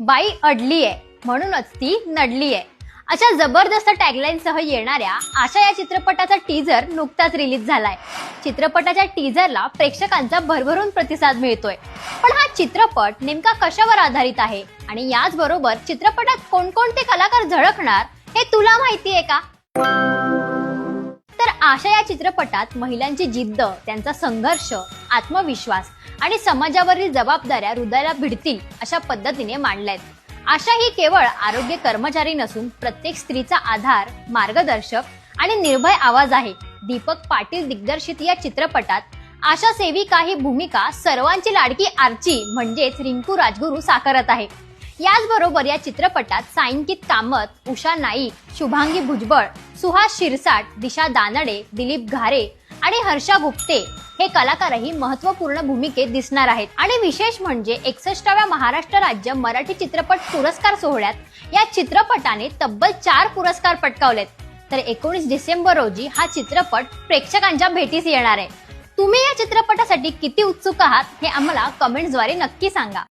बाई अडली आहे म्हणूनच ती नडली आहे अशा जबरदस्त टॅगलाईन सह येणाऱ्या आशा या चित्रपटाचा टीझर नुकताच रिलीज झालाय. चित्रपटाच्या टीझरला प्रेक्षकांचा भरभरून प्रतिसाद मिळतोय. पण हा चित्रपट नेमका कशावर आधारित आहे? आणि याचबरोबर चित्रपटात कोणकोणते कलाकार झळकणार हे तुला माहिती आहे का? तर आशा या चित्रपटात महिलांची जिद्द त्यांचा संघर्ष आत्मविश्वास आणि समाजावरील जबाबदाऱ्या हृदयाला भिडतील अशा पद्धतीने मांडल्यात. आशा ही केवळ आरोग्य कर्मचारी नसून प्रत्येक स्त्रीचा आधार मार्गदर्शक आणि निर्भय आवाज आहे. दीपक पाटील दिग्दर्शित या चित्रपटात आशा सेविका ही भूमिका सर्वांची लाडकी आर्ची म्हणजेच रिंकू राजगुरू साकारत आहे. याचबरोबर या चित्रपटात सायंकित कामत उषा नाईक शुभांगी भुजबळ सुहास शिरसाट दिशा दानडे दिलीप घारे आणि हर्षा गुप्ते हे कलाकारही महत्त्वपूर्ण भूमिकेत दिसणार आहेत. आणि विशेष म्हणजे एकसष्टाव्या महाराष्ट्र राज्य मराठी चित्रपट पुरस्कार सोहळ्यात या चित्रपटाने तब्बल चार पुरस्कार पटकावलेत. तर एकोणीस डिसेंबर रोजी हा चित्रपट प्रेक्षकांच्या भेटीस येणार आहे. तुम्ही या चित्रपटासाठी किती उत्सुक आहात हे आम्हाला कमेंट्सद्वारे नक्की सांगा.